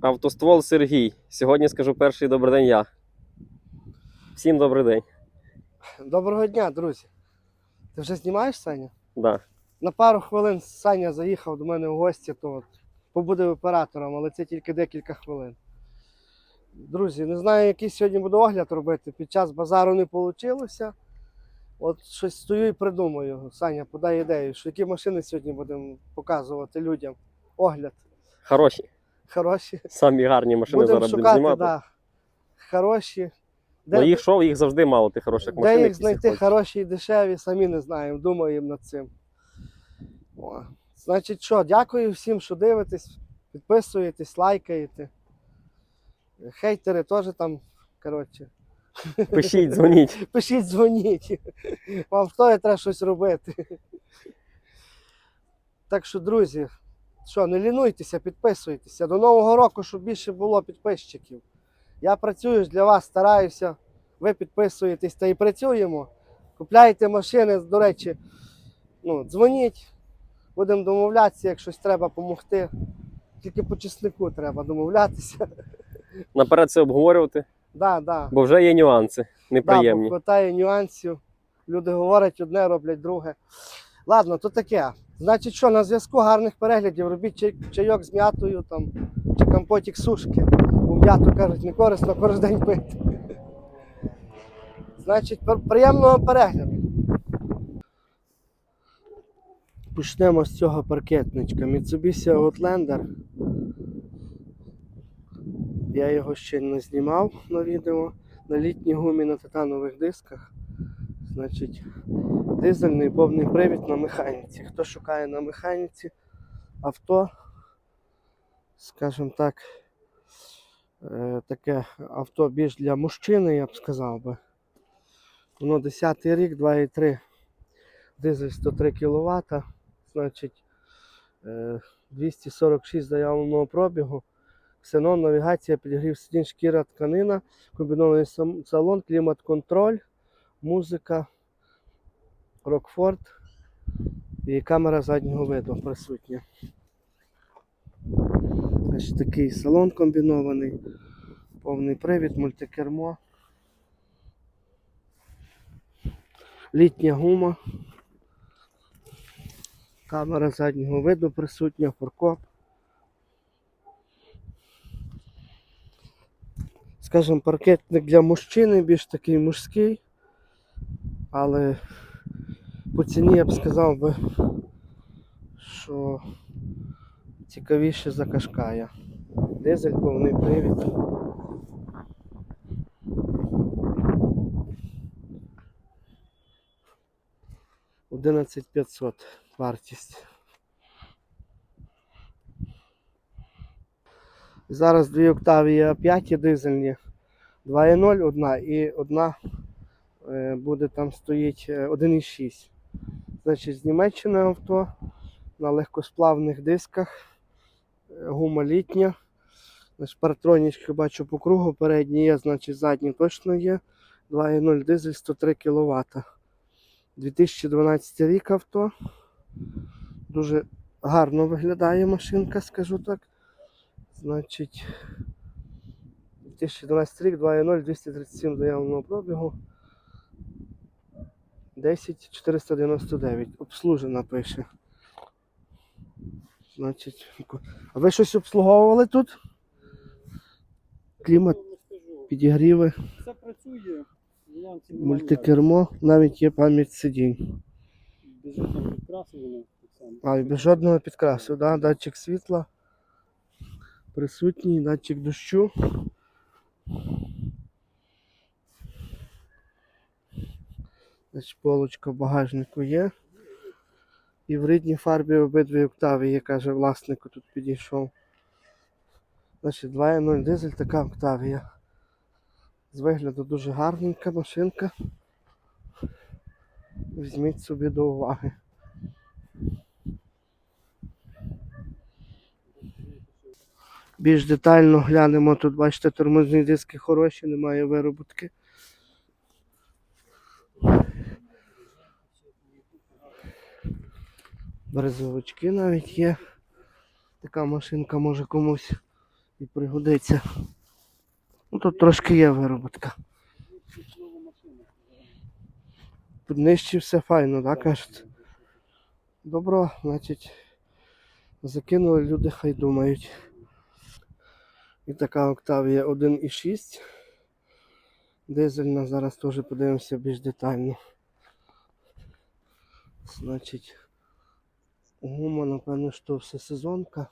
Автоствол Сергій. Сьогодні скажу перший добрий день я. Всім добрий день. Доброго дня, друзі. Ти вже знімаєш, Саня? Да. На пару хвилин Саня заїхав до мене в гості, то от, побуде оператором, але це тільки декілька хвилин. Друзі, не знаю, який сьогодні буду огляд робити. Під час базару не вийшло. От щось стою і придумаю. Саня, подай ідею, що які машини сьогодні будемо показувати людям. Огляд. Хороші. Хороші. Самі гарні машини Будемо зараз будемо шукати, знімати. да, хороші. Ну їх шов, їх завжди мало, тих хороших машин. Де їх які знайти хочуть. хороші і дешеві, самі не знаємо, думаємо над цим. О. Значить, що, дякую всім, що дивитесь, підписуєтесь, лайкаєте. Хейтери теж там, коротше, Пишіть, дзвоніть. пишіть, дзвоніть. Вам в той треба щось робити. Так що, друзі, що, не лінуйтеся, підписуйтеся. До Нового року, щоб більше було підписчиків. Я працюю для вас, стараюся. Ви підписуєтесь та і працюємо. Купляйте машини, до речі, ну, дзвоніть, будемо домовлятися, як щось треба допомогти. Тільки по чеснику треба домовлятися. Наперед це обговорювати, Да, да. бо вже є нюанси Да, бо неприємні. хватає нюансів. Люди говорять одне, роблять друге. Ладно, то таке. Значить, що, на зв'язку гарних переглядів, робіть чай, чайок з м'ятою там, чи компотик сушки. Бо м'яту кажуть, не корисно кожен день пити. Значить, приємного перегляду. Почнемо з цього паркетничка. Mitsubishi Outlander. Я його ще не знімав на відео. На літній гумі на титанових дисках. Значить, дизельний повний привід на механіці. Хто шукає на механіці авто, скажімо так, е, таке авто більш для мужчини, я б сказав би. Воно 10 рік, 2,3 дизель 103 кВт, значить е, 246 заявленого пробігу. Ксенон, навігація, підігрів сидінь, шкіра, тканина, комбінований салон, клімат-контроль, музика, Рокфорд і камера заднього виду присутня. Ось такий салон комбінований, повний привід, мультикермо. Літня гума. Камера заднього виду присутня, форкоп. Скажімо, паркетник для мужчини, більш такий мужський, але по ціні я б сказав би, що цікавіше за Кашкая. Дизель повний привід. Одинадцять п'ятсот вартість. Зараз дві Octavia 5 дизельні, 2.0 одна і одна е, буде там стоїть е, 1.6. Значить, з Німеччини авто на легкосплавних дисках, е, гума літня. Партронічки бачу по кругу, передні є, значить задні точно є. 2.0 дизель 103 кВт. 2012 рік авто. Дуже гарно виглядає машинка, скажу так. Значить, 2012 рік, 2.0, 237 заявленого пробігу. 10 499. Обслужена пише. Значить, а ви щось обслуговували тут? Клімат, підігріви, Все працює, мультикермо, навіть є пам'ять сидінь. Без жодного підкрасу. А, без жодного підкрасу, да? датчик світла. Присутній, датчик дощу. Значить, полочка в багажнику є. І в рідній фарбі обидві октави є, каже власнику тут підійшов. Значить, 2.0 дизель, така октавія. З вигляду дуже гарненька машинка. Візьміть собі до уваги. Більш детально глянемо. Тут, бачите, тормозні диски хороші, немає вироботки. Березовички навіть є. Така машинка може комусь і пригодиться. Ну тут трошки є вироботка. Нижче все файно, так кажуть? Добро, значить, закинули люди, хай думають. І така Октавія 1,6. Дизельна, зараз теж подивимося більш детально. Значить, гума, напевно, що все сезонка.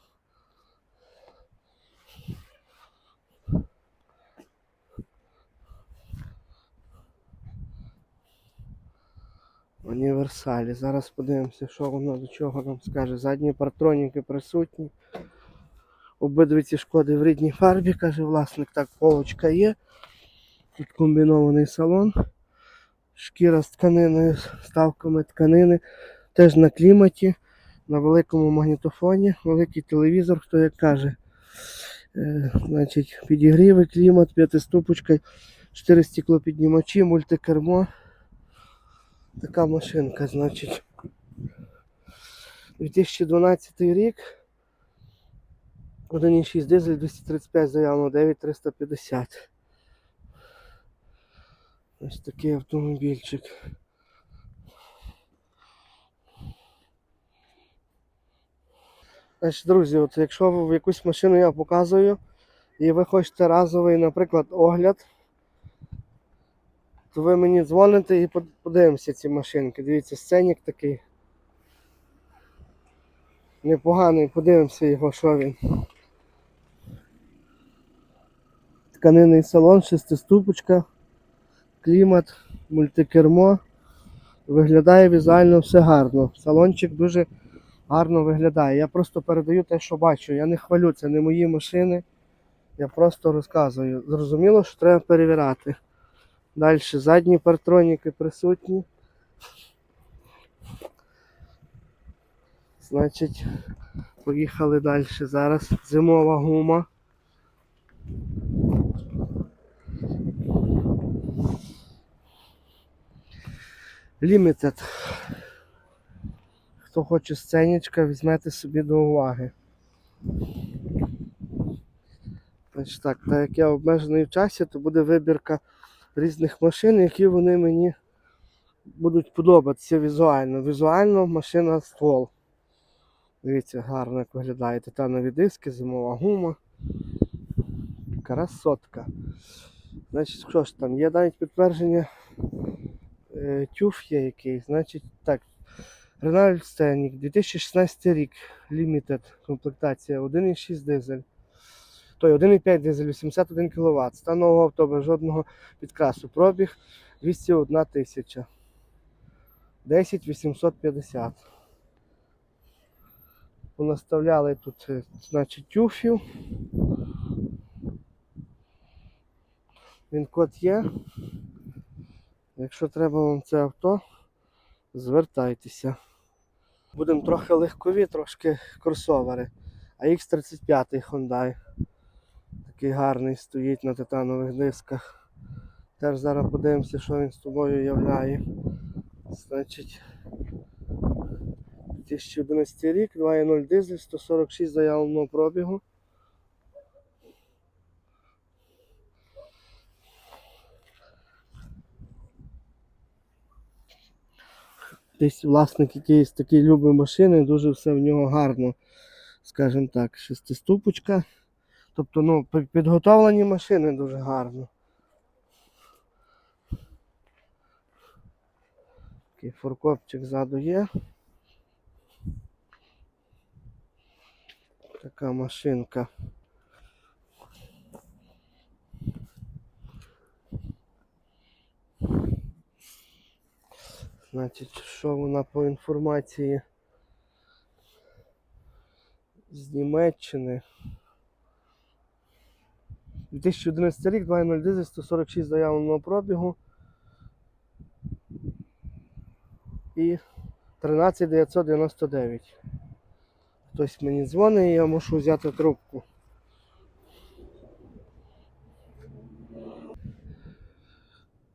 Універсалі. Зараз подивимося, що воно до чого нам скаже. Задні партроніки присутні. Обидві ці шкоди в рідній фарбі, каже власник. Так, полочка є. Тут комбінований салон. Шкіра з тканиною, ставками тканини. Теж на кліматі, на великому магнітофоні, великий телевізор, хто як каже. Е, значить, підігріви, клімат, п'ятиступочка, 4 стеклопіднімачі, мультикермо. Така машинка, значить. 2012 рік. 1,6 дизель 235 заявлено 9350. Ось такий автомобільчик. Друзі, от якщо в якусь машину я показую, і ви хочете разовий, наприклад, огляд, то ви мені дзвоните і под- подивимося ці машинки. Дивіться, сценік такий. Непоганий, подивимося його, що він. Тканинний салон, шестиступочка, клімат, мультикермо. Виглядає візуально все гарно. Салончик дуже гарно виглядає. Я просто передаю те, що бачу. Я не хвалю, це не мої машини. Я просто розказую. Зрозуміло, що треба перевіряти. Далі задні партроніки присутні. Значить, поїхали далі. Зараз зимова гума. Limited. Хто хоче сценічка, візьмете собі до уваги. Значить так, так як я обмежений в часі, то буде вибірка різних машин, які вони мені будуть подобатися візуально. Візуально машина ствол. Дивіться, гарно як виглядає титанові диски, зимова гума. Красотка. Значить, що ж там? Є навіть підтвердження е, тюф є якийсь. Значить, так. Renault Scenic, 2016 рік, Limited комплектація, 1,6 дизель. Той 1,5 дизель, 81 кВт. Стан нового авто без жодного підкрасу. Пробіг 201 тисяча. 10 850. Понаставляли тут, е, значить, тюфів. Він код є. Якщо треба вам це авто, звертайтеся. Будемо трохи легкові, трошки кросовери. А X35 Hyundai. Такий гарний стоїть на титанових дисках. Теж зараз подивимося, що він з тобою являє. Значить, 2011 рік, 2.0 дизель, 146 заявленого пробігу. Десь власник якийсь такий любить машини, дуже все в нього гарно. Скажімо так, шестиступочка. Тобто, ну, підготовлені машини дуже гарно. Такий форкопчик ззаду є. Така машинка. Значить, що вона по інформації з Німеччини. 2011 рік, 2.0 дизель, 146 заявленого пробігу. І 13999. Хтось мені дзвонить і я мушу взяти трубку.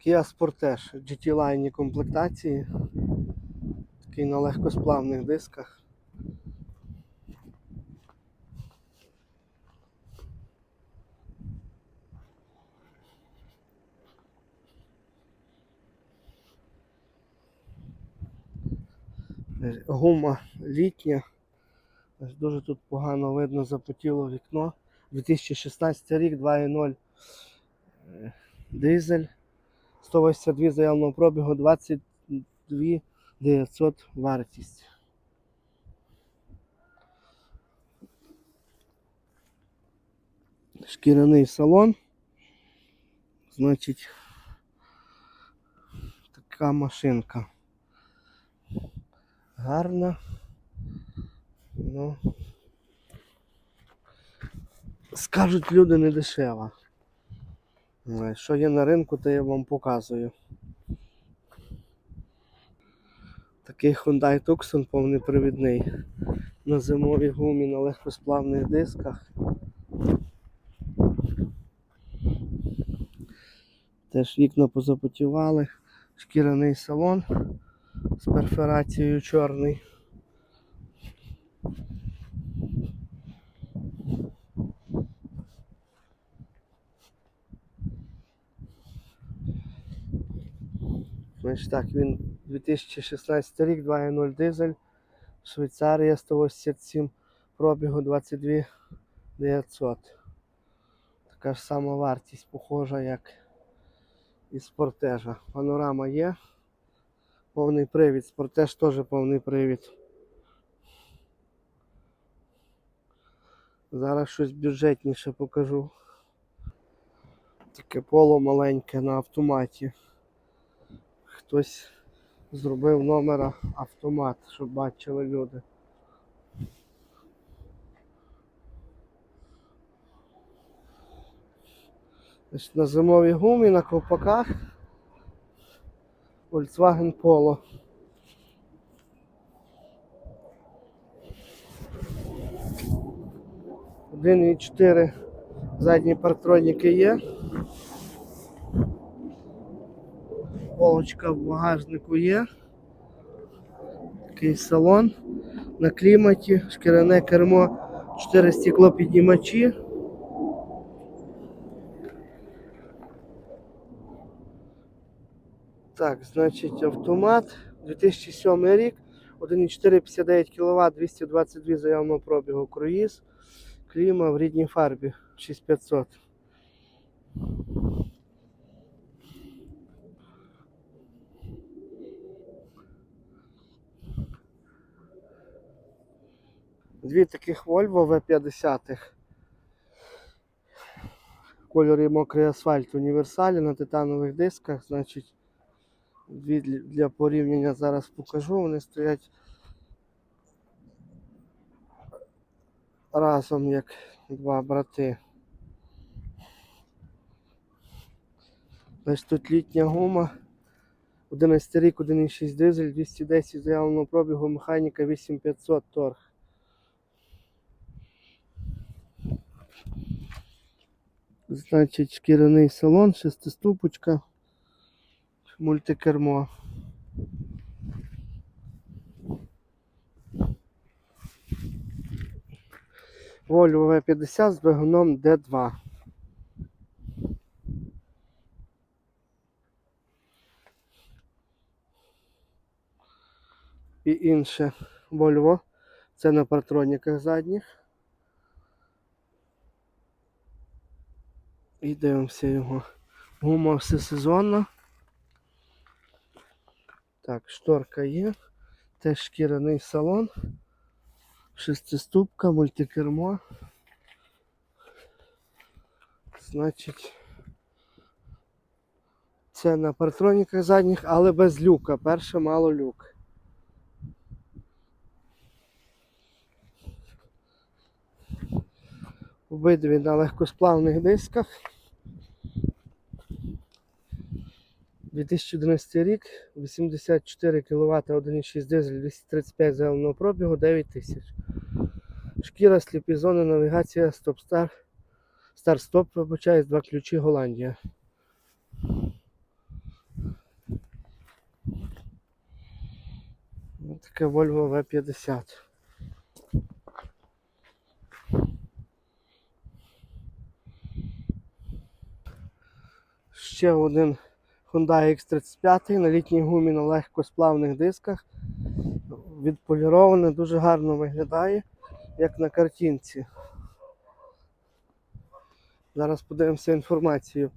Kia Sportage GT Line комплектації. Такий на легкосплавних дисках. Гума літня. Дуже тут погано видно запотіло вікно. 2016 рік, 2.0 е, дизель. 182 заявного пробігу, 22 900 вартість. Шкіряний салон. Значить, така машинка. Гарна. Ну, скажуть люди не дешева. Е, Що є на ринку, то я вам показую. Такий Hyundai Tucson повнепривідний. На зимовій гумі на легкосплавних дисках. Теж вікна позапотівали. Шкіряний салон з перфорацією чорний. Значить так, він 2016 рік, 2.0 дизель, Швейцарія 187, пробігу 22 900. Така ж сама вартість, похожа, як і спортежа. Панорама є. Повний привід, спортеж теж повний привід. Зараз щось бюджетніше покажу. Таке поло маленьке на автоматі. Хтось зробив номера автомат, щоб бачили люди. На зимовій гумі на ковпаках Volkswagen Polo. Один і чотири задні партроніки є. Полочка в багажнику є. Такий салон на кліматі, шкіряне кермо, 4 стеклопіднімачі. Так, значить автомат 2007 рік, 1,459 кВт, 222 заявного пробігу круїз, кліма в рідній фарбі 6500. Дві таких Volvo V50. В кольорі мокрий асфальт універсалі на титанових дисках. Значить, дві для порівняння зараз покажу. Вони стоять разом як два брати. Значить, тут літня гума. 11 рік, 1,6 дизель, 210 заявленого пробігу, механіка 8500 торг. Значить, шкіряний салон, шестиступочка, мультикермо. Volvo V50 з двигуном D2. І інше Volvo. Це на партроніках задніх. І дивимося його. Гума всесезонна. Так, шторка є. Теж шкіряний салон. Шестиступка, мультикермо. Значить, це на партроніках задніх, але без люка. Перше мало люк. Обидві на легкосплавних дисках. 2011 рік, 84 кВт, 1,6 дизель, 235 зеленого пробігу, 9 тисяч. Шкіра, сліпі зони, навігація, стоп-стар. Стар-стоп, вибачаюсь, два ключі Голландія. Таке Volvo V50. Ще один Hyundai X35 на літній гумі на легкосплавних дисках відполіроване, дуже гарно виглядає, як на картинці. Зараз подивимося інформацію.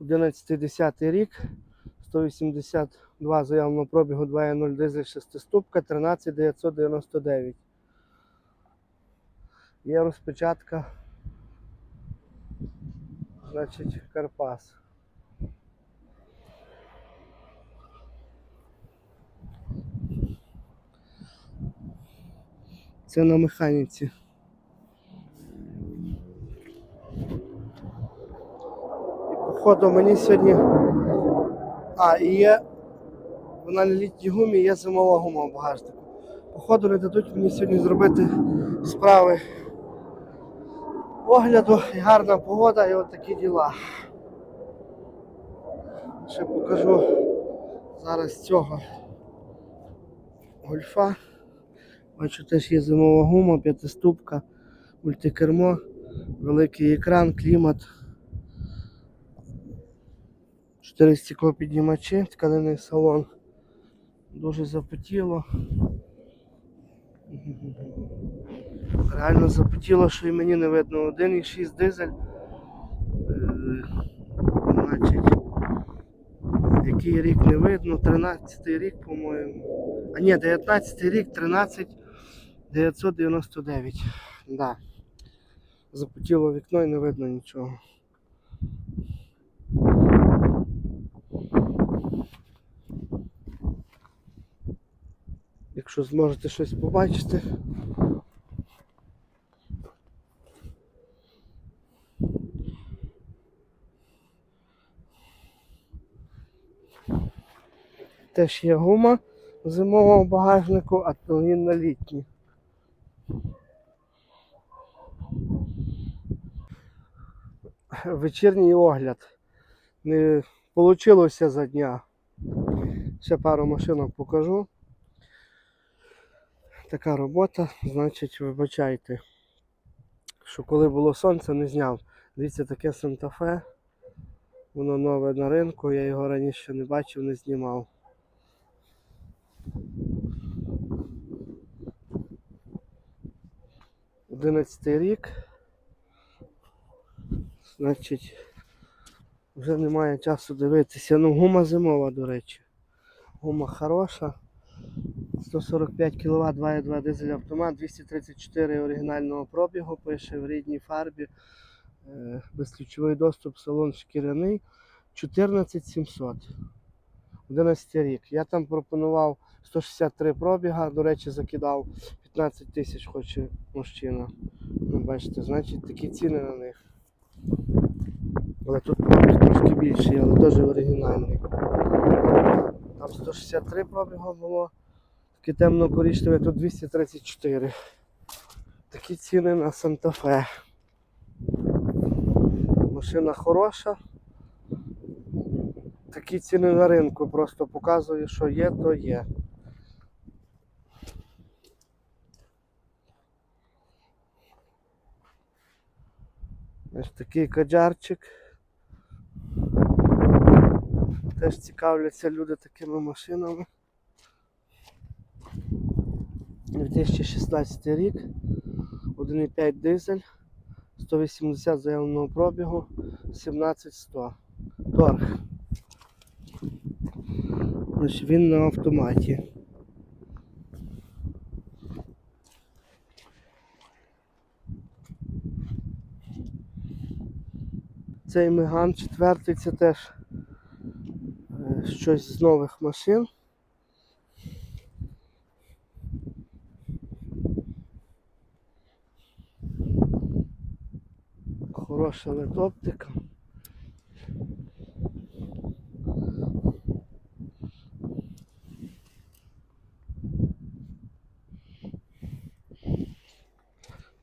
11-10 рік, 182 заявного пробігу 2.0 дизель 6 ступка, 13999. Є розпечатка, значить, Карпас. Це на механіці. І походу мені сьогодні. А, і є. Вона на літній гумі, є зимова гума в багажнику. Походу не дадуть мені сьогодні зробити справи огляду, і гарна погода і от діла. Ще покажу зараз цього гольфа. Бачу, теж є зимова гума, п'ятиступка, мультикермо, великий екран, клімат. Чотири стеклопіднімачі, тканинний салон. Дуже запотіло. Реально запотіло, що і мені не видно. 1,6 дизель. Е, Значить, який рік не видно, 13 рік, по-моєму. А ні, 19 рік, 13 999. Да. Запотіло вікно і не видно нічого. Якщо зможете щось побачити. Теж є гума в зимовому багажнику, а то він на літній. Вечірній огляд. Не вийшло за дня. Ще пару машинок покажу. Така робота, значить, вибачайте, що коли було сонце, не зняв. Дивіться, таке Санта-Фе. Воно нове на ринку, я його раніше не бачив, не знімав. Одинадцятий рік. Значить, вже немає часу дивитися. Ну, гума зимова, до речі. Гума хороша. 145 кВт, 2,2 дизель автомат, 234 оригінального пробігу, пише в рідній фарбі. Е, Безключовий доступ, салон шкіряний. 14700. 11 рік. Я там пропонував 163 пробіга, до речі, закидав 15 тисяч хоче мужчина. Ну, бачите, значить такі ціни на них. Але тут трошки більший, але теж оригінальний. Там 163 пробіга було. Таке темно-коричневе, тут 234. Такі ціни на Санта-Фе. Машина хороша. Такі ціни на ринку. Просто показую, що є, то є. Ось такий каджарчик. Теж цікавляться люди такими машинами. 2016 рік, 1,5 дизель, 180 заявленого пробігу, 17100. Торг. Ось він на автоматі. Цей Меган четвертий це теж е, щось з нових машин. Хороша летоптика.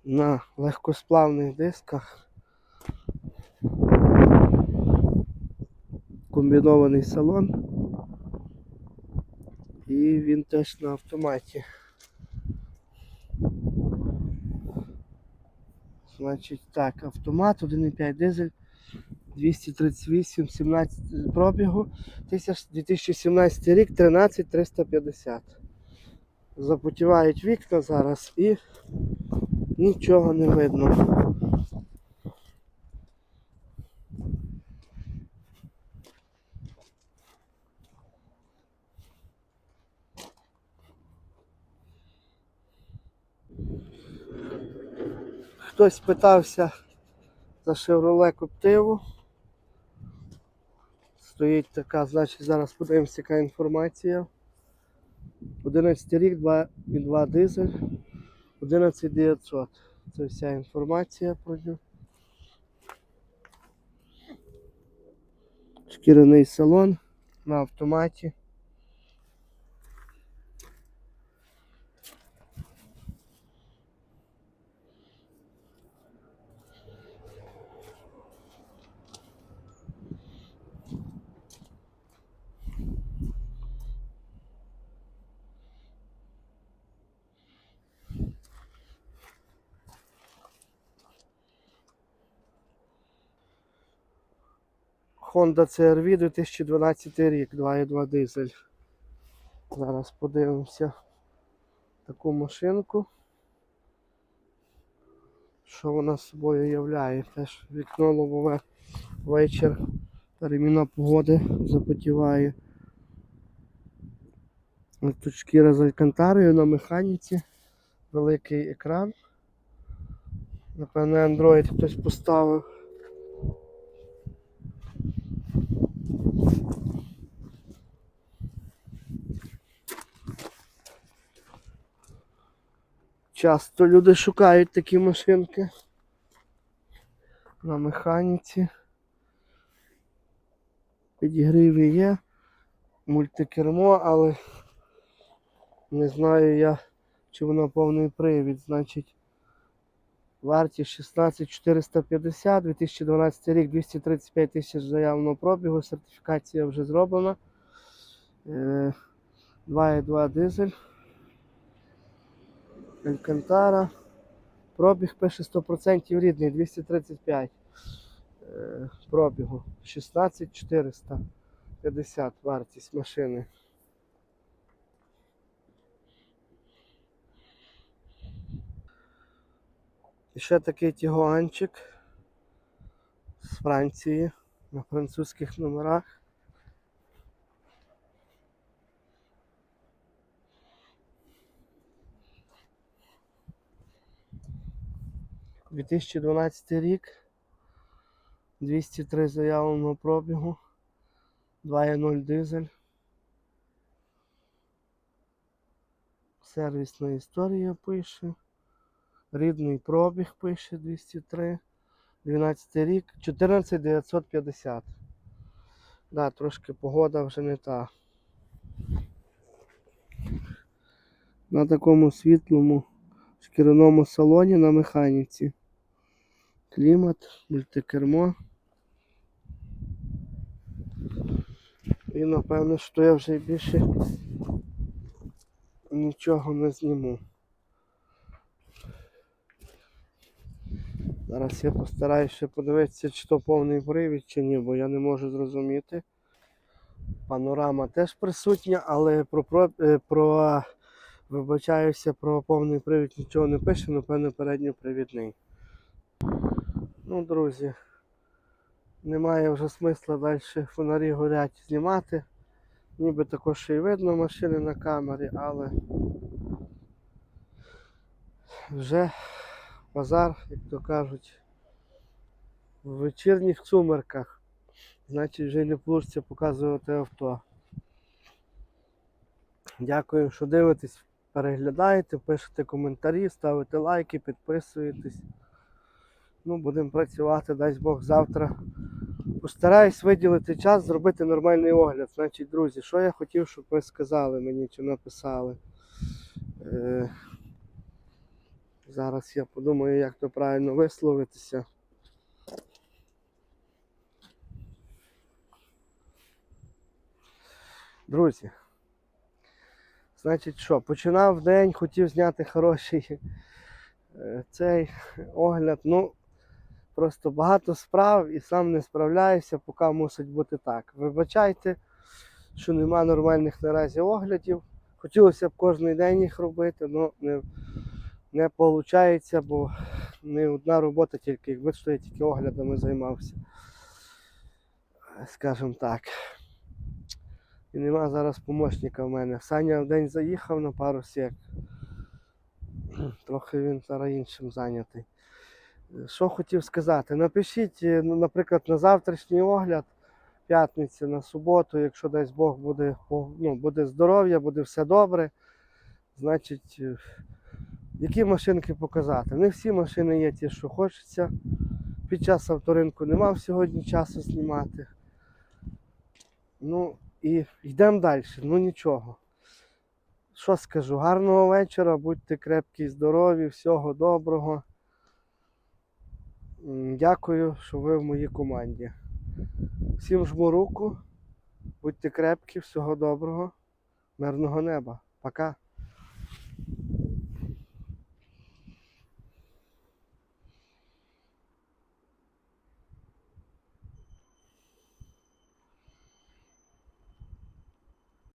На легкосплавних дисках. Комбінований салон. І він теж на автоматі. Значить, так, автомат 1,5 дизель 238, 17 пробігу, 2017 рік 13350. Запотівають вікна зараз і нічого не видно. Хтось питався за Chevrolet Коптиву. Стоїть така, значить зараз подивимося, яка інформація. 11 рік, 2,2 дизель, 11900. Це вся інформація про нього. Шкіряний салон на автоматі. Honda CR-V 2012 рік, 2,2 дизель. Зараз подивимося таку машинку. Що вона собою являє? Теж вікно лобове вечір. Переміна погоди запотіває. Тут шкіра з алькантарою на механіці. Великий екран. Напевно, Android хтось поставив. Часто люди шукають такі машинки на механіці. Підігріви є, мультикермо, але не знаю я, чи воно повний привід. Значить, вартість 16450, 2012 рік, 235 тисяч заявленого пробігу, сертифікація вже зроблена. Е, 2,2 дизель. Алькантара. Пробіг пише 100% рідний, 235 е, пробігу. 16450 вартість машини. І ще такий тігуанчик з Франції на французьких номерах. – 2012 рік. 203 заявленого пробігу. 2.0 дизель. Сервісна історія пише. Рідний пробіг пише 203. 12 рік. 14950. Да, трошки погода вже не та. На такому світлому шкіряному салоні на механіці. Клімат, мультикермо. І напевно, що я вже більше нічого не зніму. Зараз я постараюся подивитися, чи то повний привід, чи ні, бо я не можу зрозуміти. Панорама теж присутня, але про, про, е, про вибачаюся, про повний привід нічого не пише, напевно, передньопривідний. Ну, друзі, немає вже смисла далі фонарі горять знімати. Ніби також й видно машини на камері, але вже базар, як то кажуть, в вечірніх сумерках. Значить вже не вийде показувати авто. Дякую, що дивитесь, переглядаєте, пишете коментарі, ставите лайки, підписуєтесь. Ну, будемо працювати, дасть Бог завтра. Постараюсь виділити час, зробити нормальний огляд. Значить, друзі, що я хотів, щоб ви сказали мені чи написали. Е, зараз я подумаю, як то правильно висловитися. Друзі. Значить що, починав день, хотів зняти хороший е, цей огляд. Ну, просто багато справ і сам не справляюся, поки мусить бути так. Вибачайте, що нема нормальних наразі оглядів. Хотілося б кожен день їх робити, але не, не виходить, бо не одна робота тільки, якби що я тільки оглядами займався. Скажімо так. І нема зараз помощника в мене. Саня в день заїхав на пару сек. Трохи він зараз іншим зайнятий. Що хотів сказати? Напишіть, е, наприклад, на завтрашній огляд, п'ятницю, на суботу, якщо дасть Бог буде, ну, буде здоров'я, буде все добре. Значить, е, які машинки показати? Не всі машини є ті, що хочеться. Під час авторинку не мав сьогодні часу знімати. Ну і йдемо далі. Ну нічого. Що скажу? Гарного вечора, будьте крепкі, здорові, всього доброго. Дякую, що ви в моїй команді. Всім жму руку, будьте крепкі, всього доброго, мирного неба. Пока.